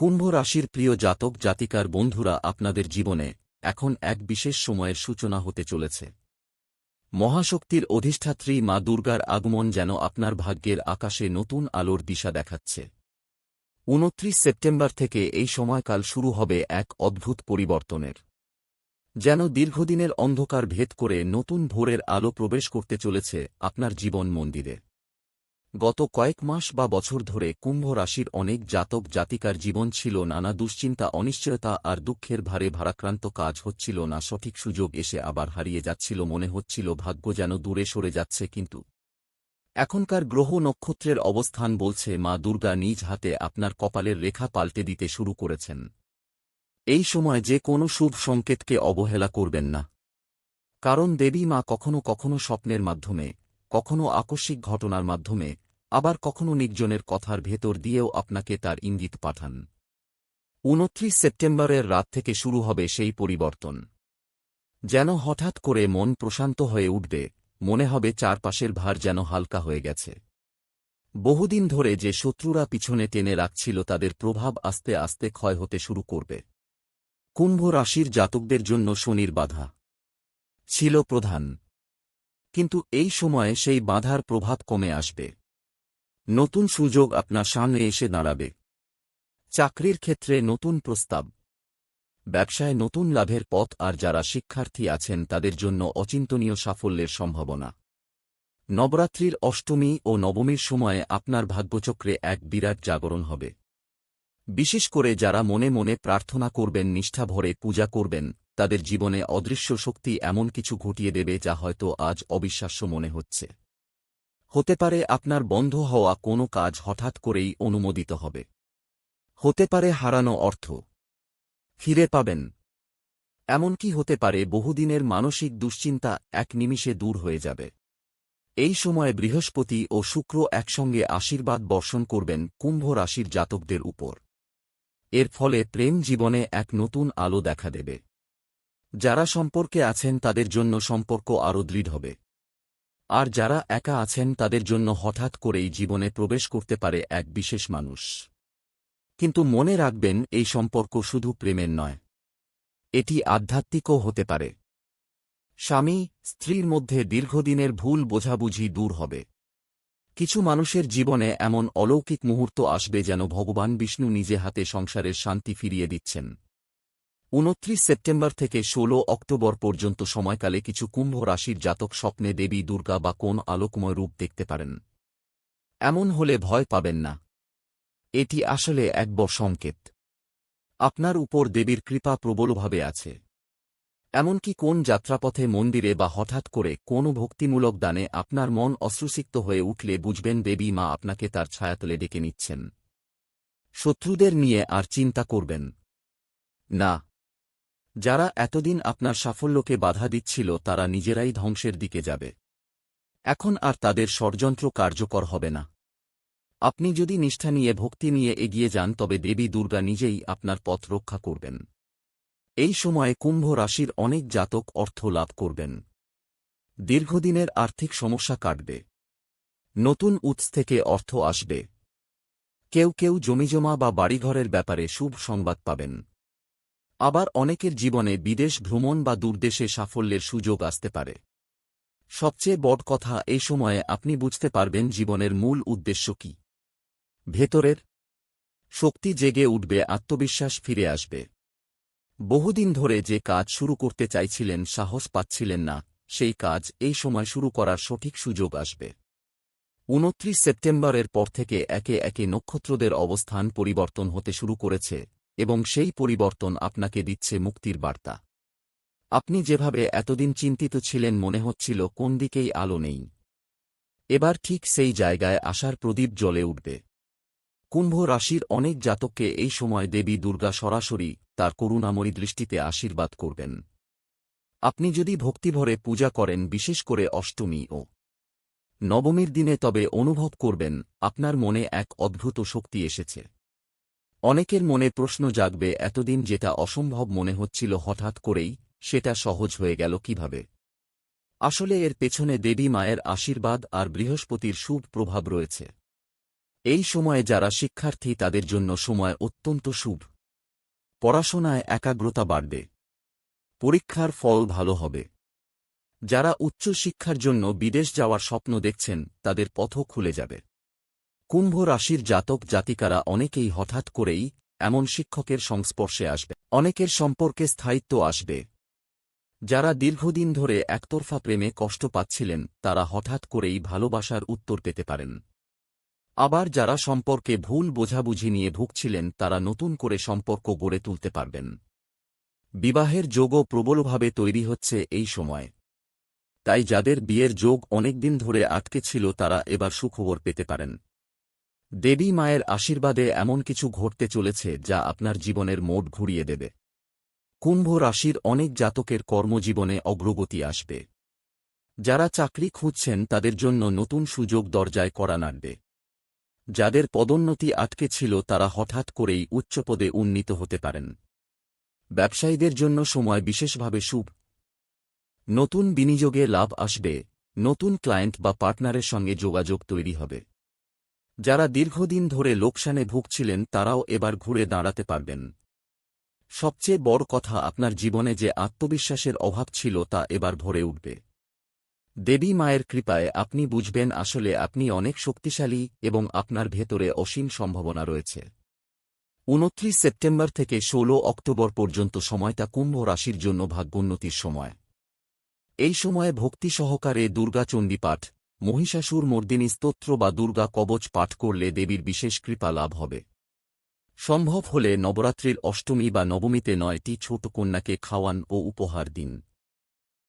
কুম্ভ রাশির প্রিয় জাতক জাতিকার বন্ধুরা, আপনাদের জীবনে এখন এক বিশেষ সময়ের সূচনা হতে চলেছে। মহাশক্তির অধিষ্ঠাত্রী মা দুর্গার আগমন যেন আপনার ভাগ্যের আকাশে নতুন আলোর দিশা দেখাচ্ছে। উনত্রিশ সেপ্টেম্বর থেকে এই সময়কাল শুরু হবে এক অদ্ভুত পরিবর্তনের। যেন দীর্ঘদিনের অন্ধকার ভেদ করে নতুন ভোরের আলো প্রবেশ করতে চলেছে আপনার জীবন মন্দিরে। গত কয়েক মাস বা বছর ধরে কুম্ভ রাশির অনেক জাতক জাতিকার জীবন ছিল নানা দুশ্চিন্তা, অনিশ্চয়তা আর দুঃখের ভারে ভারাক্রান্ত কাজ হচ্ছিল না, সঠিক সুযোগ এসে আবার হারিয়ে যাচ্ছিল, মনে হচ্ছিল ভাগ্য যেন দূরে সরে যাচ্ছে, কিন্তু এখনকার গ্রহ নক্ষত্রের অবস্থান বলছে, মা দুর্গা নিজ হাতে আপনার কপালের রেখা পাল্টে দিতে শুরু করেছেন। এই সময় যে কোনো শুভ সংকেতকে অবহেলা করবেন না। কারণ দেবী মা কখনো কখনো স্বপ্নের মাধ্যমে কখনো আকস্মিক ঘটনার মাধ্যমে, আবার কখনো নির্জনের কথার ভেতর দিয়েও আপনাকে তার ইঙ্গিত পাঠান। উনত্রিশ সেপ্টেম্বরের রাত থেকে শুরু হবে সেই পরিবর্তন। যেন হঠাৎ করে মন প্রশান্ত হয়ে উঠবে, মনে হবে চারপাশের ভার যেন হালকা হয়ে গেছে। বহুদিন ধরে যে শত্রুরা পিছনে টেনে রাখছিল তাদের প্রভাব আস্তে আস্তে ক্ষয় হতে শুরু করবে। কুম্ভ রাশির জাতকদের জন্য শনির বাধা। ছিল প্রধান। কিন্তু এই সময়ে সেই বাধার প্রভাব কমে আসবে। নতুন সুযোগ আপনার সামনে এসে দাঁড়াবে। চাকরির ক্ষেত্রে নতুন প্রস্তাব। ব্যবসায় নতুন লাভের পথ আর যারা শিক্ষার্থী আছেন তাদের জন্য অচিন্তনীয় সাফল্যের সম্ভাবনা। নবরাত্রির অষ্টমী ও নবমীর সময়ে আপনার ভাগ্যচক্রে এক বিরাট জাগরণ হবে। বিশেষ করে যারা মনে মনে প্রার্থনা করবেন নিষ্ঠা ভরে পূজা করবেন তাদের জীবনে অদৃশ্য শক্তি এমন কিছু ঘটিয়ে দেবে যা হয়তো আজ অবিশ্বাস্য মনে হচ্ছে। হতে পারে আপনার বন্ধ হওয়া কোনো কাজ হঠাৎ করেই অনুমোদিত হবে। হতে পারে হারানো অর্থ। ফিরে পাবেন। এমনকি হতে পারে বহুদিনের মানসিক দুশ্চিন্তা এক নিমিষে দূর হয়ে যাবে। এই সময়ে বৃহস্পতি ও শুক্র একসঙ্গে আশীর্বাদ বর্ষণ করবেন কুম্ভ রাশির জাতকদের উপর। এর ফলে প্রেম জীবনে এক নতুন আলো দেখা দেবে। যারা সম্পর্কে আছেন তাদের জন্য সম্পর্ক আরও দৃঢ় হবে। আর যারা একা আছেন তাদের জন্য হঠাৎ করেই জীবনে প্রবেশ করতে পারে এক বিশেষ মানুষ। কিন্তু মনে রাখবেন, এই সম্পর্ক শুধু প্রেমের নয়। এটি আধ্যাত্মিকও হতে পারে। স্বামী, স্ত্রীর মধ্যে দীর্ঘদিনের ভুল বোঝাবুঝি দূর হবে। কিছু মানুষের জীবনে এমন অলৌকিক মুহূর্ত আসবে যেন ভগবান বিষ্ণু নিজে হাতে সংসারের শান্তি ফিরিয়ে দিচ্ছেন। উনত্রিশ সেপ্টেম্বর থেকে ১৬ অক্টোবর পর্যন্ত সময়কালে কিছু কুম্ভ রাশির জাতক স্বপ্নে দেবী, দুর্গা বা কোন আলোকময় রূপ দেখতে পারেন। এমন হলে ভয় পাবেন না। এটি আসলে এক বড় সংকেত। আপনার উপর দেবীর কৃপা প্রবলভাবে আছে। এমনকি কোন যাত্রাপথে মন্দিরে বা হঠাৎ করে কোনো ভক্তিমূলক দানে আপনার মন অশ্রুসিক্ত হয়ে উঠলে বুঝবেন দেবী মা আপনাকে তার ছায়াতলে ডেকে নিচ্ছেন। শত্রুদের নিয়ে আর চিন্তা করবেন না। যারা এতদিন আপনার সাফল্যকে বাধা দিচ্ছিল তারা নিজেরাই ধ্বংসের দিকে যাবে। এখন আর তাদের ষড়যন্ত্র কার্যকর হবে না। আপনি যদি নিষ্ঠা নিয়ে, ভক্তি নিয়ে এগিয়ে যান, তবে দেবী দুর্গা নিজেই আপনার পথ রক্ষা করবেন। এই সময়ে কুম্ভ রাশির অনেক জাতক অর্থ লাভ করবেন। দীর্ঘদিনের আর্থিক সমস্যা কাটবে। নতুন উৎস থেকে অর্থ আসবে। কেউ কেউ জমিজমা বা বাড়িঘরের ব্যাপারে শুভ সংবাদ পাবেন। আবার অনেকের জীবনে বিদেশ ভ্রমণ বা দূরদেশে সাফল্যের সুযোগ আসতে পারে। সবচেয়ে বড় কথা এই সময়ে আপনি বুঝতে পারবেন জীবনের মূল উদ্দেশ্য কি। ভেতরের শক্তি জেগে উঠবে, আত্মবিশ্বাস ফিরে আসবে। বহুদিন ধরে যে কাজ শুরু করতে চাইছিলেন, সাহস পাচ্ছিলেন না, সেই কাজ এই সময় শুরু করার সঠিক সুযোগ আসবে। উনত্রিশ সেপ্টেম্বরের পর থেকে একে একে নক্ষত্রদের অবস্থান পরিবর্তন হতে শুরু করেছে। এবং সেই পরিবর্তন আপনাকে দিচ্ছে মুক্তির বার্তা। আপনি যেভাবে এতদিন চিন্তিত ছিলেন মনে হচ্ছিল কোন দিকেই আলো নেই। এবার ঠিক সেই জায়গায় আসার প্রদীপ জ্বলে উঠবে। কুম্ভ রাশির অনেক জাতককে এই সময় দেবী দুর্গা সরাসরি তার করুণাময়ী দৃষ্টিতে আশীর্বাদ করবেন। আপনি যদি ভক্তিভরে পূজা করেন, বিশেষ করে অষ্টমী ও নবমীর দিনে তবে অনুভব করবেন, আপনার মনে এক অদ্ভুত শক্তি এসেছে। অনেকের মনে প্রশ্ন জাগবে, এতদিন যেটা অসম্ভব মনে হচ্ছিল হঠাৎ করেই, সেটা সহজ হয়ে গেল কীভাবে? আসলে এর পেছনে দেবী মায়ের আশীর্বাদ আর বৃহস্পতির শুভ প্রভাব রয়েছে। এই সময়ে যারা শিক্ষার্থী, তাদের জন্য সময় অত্যন্ত শুভ। পড়াশোনায় একাগ্রতা বাড়বে। পরীক্ষার ফল ভালো হবে। যারা উচ্চ শিক্ষার জন্য বিদেশ যাওয়ার স্বপ্ন দেখছেন, তাদের পথও খুলে যাবে। কুম্ভ রাশির জাতক জাতিকারা অনেকেই হঠাৎ করেই এমন শিক্ষকের সংস্পর্শে আসবে, অনেকের সম্পর্কে স্থায়িত্ব আসবে। যারা দীর্ঘদিন ধরে একতরফা প্রেমে কষ্ট পাচ্ছিলেন, তারা হঠাৎ করেই ভালোবাসার উত্তর পেতে পারেন। আবার যারা সম্পর্কে ভুল বোঝাবুঝি নিয়ে ভুগছিলেন, তারা নতুন করে সম্পর্ক গড়ে তুলতে পারবেন। বিবাহের যোগও প্রবলভাবে তৈরি হচ্ছে এই সময়। তাই যাদের বিয়ের যোগ অনেকদিন ধরে আটকে ছিল, তারা এবার সুখবর পেতে পারেন। দেবী মায়ের আশীর্বাদে এমন কিছু ঘটতে চলেছে যা আপনার জীবনের মোড ঘুরিয়ে দেবে। কুম্ভ রাশির অনেক জাতকের কর্মজীবনে অগ্রগতি আসবে। যারা চাকরি খুঁজছেন তাদের জন্য নতুন সুযোগ দরজায় করা নাড়বে। যাদের পদোন্নতি আটকে ছিল তারা হঠাৎ করেই উচ্চপদে উন্নীত হতে পারেন। ব্যবসায়ীদের জন্য সময় বিশেষভাবে শুভ। নতুন বিনিয়োগে লাভ আসবে, নতুন ক্লায়েন্ট বা পার্টনারের সঙ্গে যোগাযোগ তৈরি হবে। যারা দীর্ঘদিন ধরে লোকসানে ভুগছিলেন তারাও এবার ঘুরে দাঁড়াতে পারবেন। সবচেয়ে বড় কথা আপনার জীবনে যে আত্মবিশ্বাসের অভাব ছিল তা এবার ভরে উঠবে। দেবী মায়ের কৃপায় আপনি বুঝবেন আসলে আপনি অনেক শক্তিশালী এবং আপনার ভেতরে অসীম সম্ভাবনা রয়েছে। উনত্রিশ সেপ্টেম্বর থেকে ১৬ অক্টোবর পর্যন্ত সময়টা কুম্ভ রাশির জন্য ভাগ্যোন্নতির সময়। এই সময়ে ভক্তি সহকারে দুর্গাচণ্ডী পাঠ মহিষাসুর মর্দিনী স্তোত্র বা দুর্গা কবচ পাঠ করলে দেবীর বিশেষ কৃপা লাভ হবে। সম্ভব হলে নবরাত্রির অষ্টমী বা নবমীতে নয়টি ছোট কন্যাকে খাওয়ান ও উপহার দিন।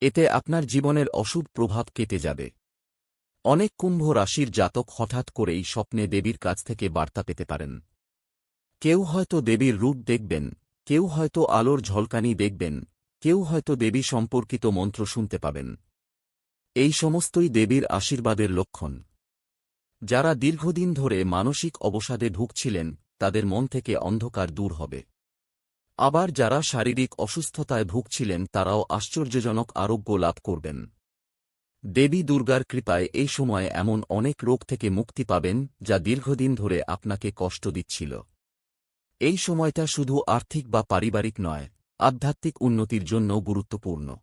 এতে আপনার জীবনের অশুভ প্রভাব কেটে যাবে। অনেক কুম্ভ রাশির জাতক হঠাৎ করেই স্বপ্নে দেবীর কাছ থেকে বার্তা পেতে পারেন। কেউ হয়তো দেবীর রূপ দেখবেন, কেউ হয়তো আলোর ঝলকানি দেখবেন, কেউ হয়তো দেবী সম্পর্কিত মন্ত্র শুনতে পাবেন। এই সমস্তই দেবীর আশীর্বাদের লক্ষণ। যারা দীর্ঘদিন ধরে মানসিক অবসাদে ভুগছিলেন, তাদের মন থেকে অন্ধকার দূর হবে। আবার যারা শারীরিক অসুস্থতায় ভুগছিলেন, তারাও আশ্চর্যজনক আরোগ্য লাভ করবেন। দেবী দুর্গার কৃপায় এই সময়ে এমন অনেক রোগ থেকে মুক্তি পাবেন, যা দীর্ঘদিন ধরে আপনাকে কষ্ট দিচ্ছিল। এই সময়টা শুধু আর্থিক বা পারিবারিক নয়, আধ্যাত্মিক উন্নতির জন্য গুরুত্বপূর্ণ।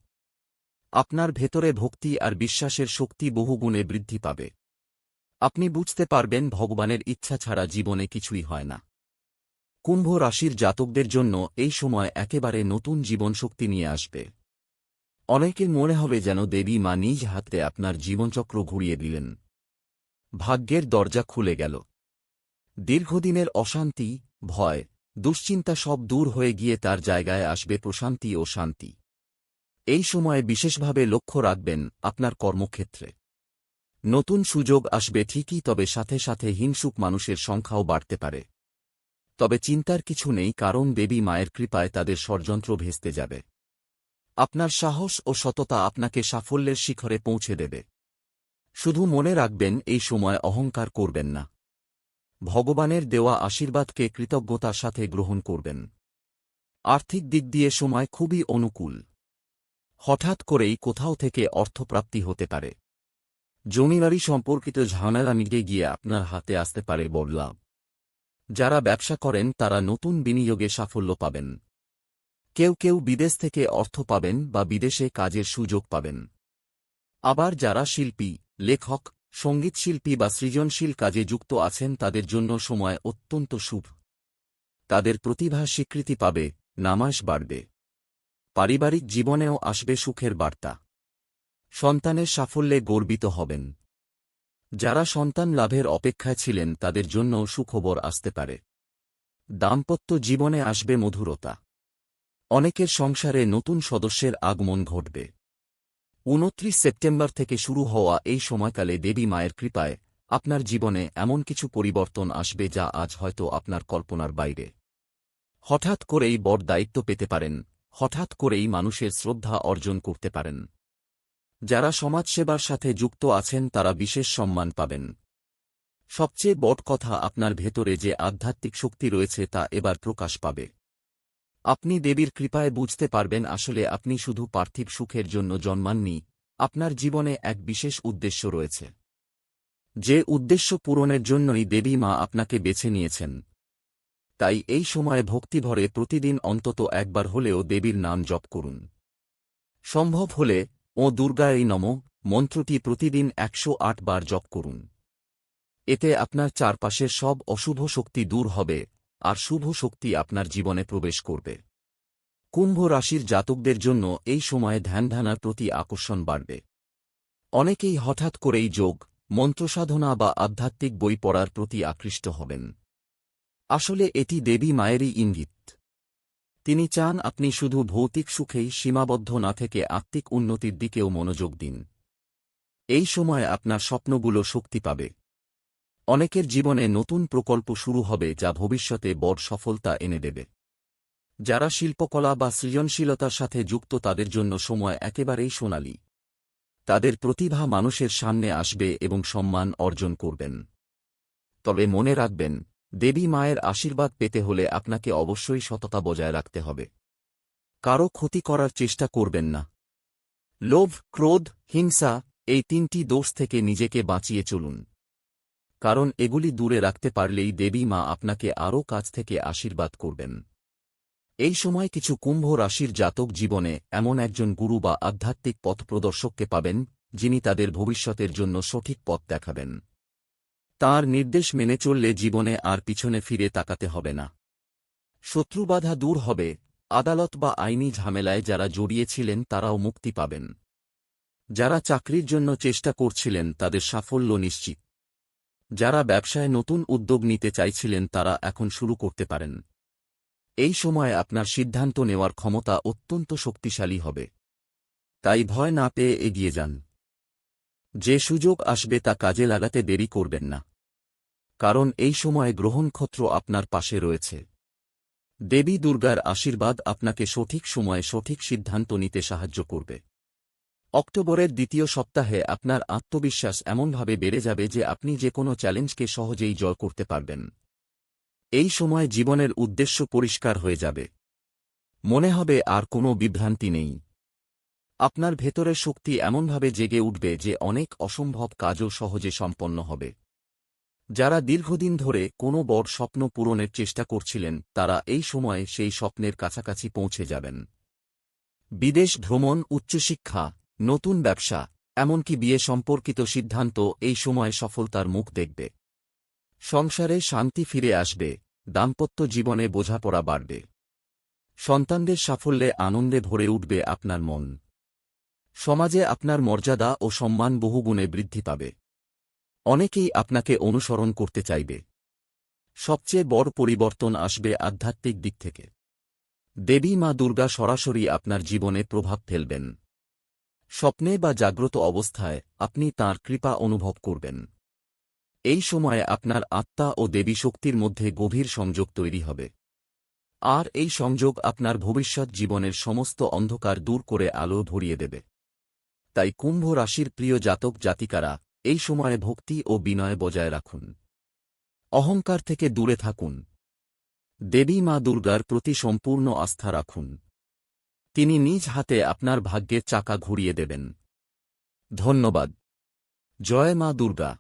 আপনার ভেতরে ভক্তি আর বিশ্বাসের শক্তি বহুগুণে বৃদ্ধি পাবে। আপনি বুঝতে পারবেন ভগবানের ইচ্ছা ছাড়া জীবনে কিছুই হয় না। কুম্ভ রাশির জাতকদের জন্য এই সময় একেবারে নতুন জীবনশক্তি নিয়ে আসবে। অনেকের মনে হবে যেন দেবী মা নিজ হাতে আপনার জীবনচক্র ঘুরিয়ে দিলেন। ভাগ্যের দরজা খুলে গেল। দীর্ঘদিনের অশান্তি, ভয়, দুশ্চিন্তা সব দূর হয়ে গিয়ে তার জায়গায় আসবে প্রশান্তি ও শান্তি। এই সময়ে বিশেষভাবে লক্ষ্য রাখবেন আপনার কর্মক্ষেত্রে। নতুন সুযোগ আসবে ঠিকই তবে সাথে সাথে হিংসুক মানুষের সংখ্যাও বাড়তে পারে। তবে চিন্তার কিছু নেই কারণ দেবী মায়ের কৃপায় তাদের ষড়যন্ত্র ভেস্তে যাবে। আপনার সাহস ও সততা আপনাকে সাফল্যের শিখরে পৌঁছে দেবে। শুধু মনে রাখবেন এই সময় অহংকার করবেন না। ভগবানের দেওয়া আশীর্বাদকে কৃতজ্ঞতার সাথে গ্রহণ করবেন। আর্থিক দিক দিয়ে সময় খুবই অনুকূল। হঠাৎ করেই কোথাও থেকে অর্থপ্রাপ্তি হতে পারে। জমিবাড়ি সম্পর্কিত ঝামেলা মিটে গিয়ে আপনার হাতে আসতে পারে বললাম যারা ব্যবসা করেন, তারা নতুন বিনিয়োগে সাফল্য পাবেন। কেউ কেউ বিদেশ থেকে অর্থ পাবেন বা বিদেশে কাজের সুযোগ পাবেন। আবার যারা শিল্পী, লেখক, সঙ্গীতশিল্পী বা সৃজনশীল কাজে যুক্ত আছেন, তাদের জন্য সময় অত্যন্ত শুভ। তাদের প্রতিভা স্বীকৃতি পাবে নামাস বাড়বে। পারিবারিক জীবনেও আসবে সুখের বার্তা। সন্তানের সাফল্যে গর্বিত হবেন। যারা সন্তান লাভের অপেক্ষায় ছিলেন, তাদের জন্য সুখবর আসতে পারে। দাম্পত্য জীবনে আসবে মধুরতা। অনেকের সংসারে নতুন সদস্যের আগমন ঘটবে। উনত্রিশ সেপ্টেম্বর থেকে শুরু হওয়া এই সময়কালে দেবী মায়ের কৃপায় আপনার জীবনে এমন কিছু পরিবর্তন আসবে যা আজ হয়তো আপনার কল্পনার বাইরে। হঠাৎ করেই বড় দায়িত্ব পেতে পারেন হঠাৎ করেই মানুষের শ্রদ্ধা অর্জন করতে পারেন। যারা সমাজসেবার সাথে যুক্ত আছেন, তারা বিশেষ সম্মান পাবেন। সবচেয়ে বড় কথা আপনার ভেতরে যে আধ্যাত্মিক শক্তি রয়েছে, তা এবার প্রকাশ পাবে। আপনি দেবীর কৃপায় বুঝতে পারবেন, আসলে আপনি শুধু পার্থিব সুখের জন্য জন্মাননি, আপনার জীবনে এক বিশেষ উদ্দেশ্য রয়েছে। যে উদ্দেশ্য পূরণের জন্যই দেবী মা আপনাকে বেছে নিয়েছেন। তাই এই সময়ে ভক্তিভরে প্রতিদিন অন্তত একবার হলেও দেবীর নাম জপ করুন। সম্ভব হলে, ও দুর্গায় নম, মন্ত্রটি প্রতিদিন একশো আট বার জপ করুন। এতে আপনার চারপাশের সব অশুভ শক্তি দূর হবে, আর শুভ শক্তি আপনার জীবনে প্রবেশ করবে। কুম্ভ রাশির জাতকদের জন্য এই সময়ে ধ্যানধানার প্রতি আকর্ষণ বাড়বে। অনেকেই হঠাৎ করেই যোগ, মন্ত্রসাধনা বা আধ্যাত্মিক বই পড়ার প্রতি আকৃষ্ট হবেন। আসলে এটি দেবী মায়েরই ইঙ্গিত। তিনি চান আপনি শুধু ভৌতিক সুখেই সীমাবদ্ধ না থেকে আত্মিক উন্নতির দিকেও মনোযোগ দিন। এই সময় আপনার স্বপ্নগুলো শক্তি পাবে। অনেকের জীবনে নতুন প্রকল্প শুরু হবে যা ভবিষ্যতে বড় সফলতা এনে দেবে। যারা শিল্পকলা বা সৃজনশীলতার সাথে যুক্ত তাদের জন্য সময় একেবারেই সোনালি। তাদের প্রতিভা মানুষের সামনে আসবে এবং সম্মান অর্জন করবেন। তবে মনে রাখবেন দেবী মায়ের আশীর্বাদ পেতে হলে আপনাকে অবশ্যই সততা বজায় রাখতে হবে। কারও ক্ষতি করার চেষ্টা করবেন না। লোভ, ক্রোধ, হিংসা এই তিনটি দোষ থেকে নিজেকে বাঁচিয়ে চলুন। কারণ এগুলি দূরে রাখতে পারলেই দেবী মা আপনাকে আরও কাছ থেকে আশীর্বাদ করবেন। এই সময় কিছু কুম্ভ রাশির জাতক জীবনে এমন একজন গুরু বা আধ্যাত্মিক পথপ্রদর্শককে পাবেন, যিনি তাদের ভবিষ্যতের জন্য সঠিক পথ দেখাবেন। তার নির্দেশ মেনে চললে জীবনে আর পিছনে ফিরে তাকাতে হবে না। শত্রুবাধা দূর হবে, আদালত বা আইনি ঝামেলায় যারা জড়িয়েছিলেন তারাও মুক্তি পাবেন। যারা চাকরির জন্য চেষ্টা করছিলেন তাদের সাফল্য নিশ্চিত। যারা ব্যবসায় নতুন উদ্যোগ নিতে চাইছিলেন তারা এখন শুরু করতে পারেন। এই সময় আপনার সিদ্ধান্ত নেওয়ার ক্ষমতা অত্যন্ত শক্তিশালী হবে। তাই ভয় না পেয়ে এগিয়ে যান। যে সুযোগ আসবে তা কাজে লাগাতে দেরি করবেন না। কারণ এই সময় গ্রহণক্ষত্র আপনার পাশে রয়েছে। দেবী দুর্গার আশীর্বাদ আপনাকে সঠিক সময়ে সঠিক সিদ্ধান্ত নিতে সাহায্য করবে। অক্টোবরের দ্বিতীয় সপ্তাহে আপনার আত্মবিশ্বাস এমনভাবে বেড়ে যাবে যে আপনি যে কোনো চ্যালেঞ্জকে সহজেই জয় করতে পারবেন। এই সময় জীবনের উদ্দেশ্য পরিষ্কার হয়ে যাবে। মনে হবে আর কোনো বিভ্রান্তি নেই। আপনার ভেতরের শক্তি এমনভাবে জেগে উঠবে যে অনেক অসম্ভব কাজও সহজে সম্পন্ন হবে। যারা দীর্ঘদিন ধরে কোনো বড় স্বপ্ন পূরণের চেষ্টা করছিলেন, তারা এই সময়ে সেই স্বপ্নের কাছাকাছি পৌঁছে যাবেন। বিদেশ ভ্রমণ, উচ্চশিক্ষা, নতুন ব্যবসা, এমনকি বিয়ে সম্পর্কিত সিদ্ধান্ত এই সময়ে সফলতার মুখ দেখবে। সংসারে শান্তি ফিরে আসবে, দাম্পত্য জীবনে বোঝাপড়া বাড়বে। সন্তানদের সাফল্যে আনন্দে ভরে উঠবে আপনার মন। সমাজে আপনার মর্যাদা ও সম্মান বহুগুণে বৃদ্ধি পাবে। অনেকেই আপনাকে অনুসরণ করতে চাইবে। সবচেয়ে বড় পরিবর্তন আসবে আধ্যাত্মিক দিক থেকে। দেবী মা দুর্গা সরাসরি আপনার জীবনে প্রভাব ফেলবেন। স্বপ্নে বা জাগ্রত অবস্থায় আপনি তাঁর কৃপা অনুভব করবেন। এই সময়ে আপনার আত্মা ও দেবী শক্তির মধ্যে গভীর সংযোগ তৈরি হবে। আর এই সংযোগ আপনার ভবিষ্যৎ জীবনের সমস্ত অন্ধকার দূর করে আলো ভরিয়ে দেবে। তাই কুম্ভ রাশির প্রিয় জাতক জাতিকারা এই সময়ে ভক্তি ও বিনয় বজায় রাখুন। অহংকার থেকে দূরে থাকুন। দেবী মা দুর্গার প্রতি সম্পূর্ণ আস্থা রাখুন। তিনি নিজ হাতে আপনার ভাগ্যের চাকা ঘুরিয়ে দেবেন। ধন্যবাদ। জয় মা দুর্গা।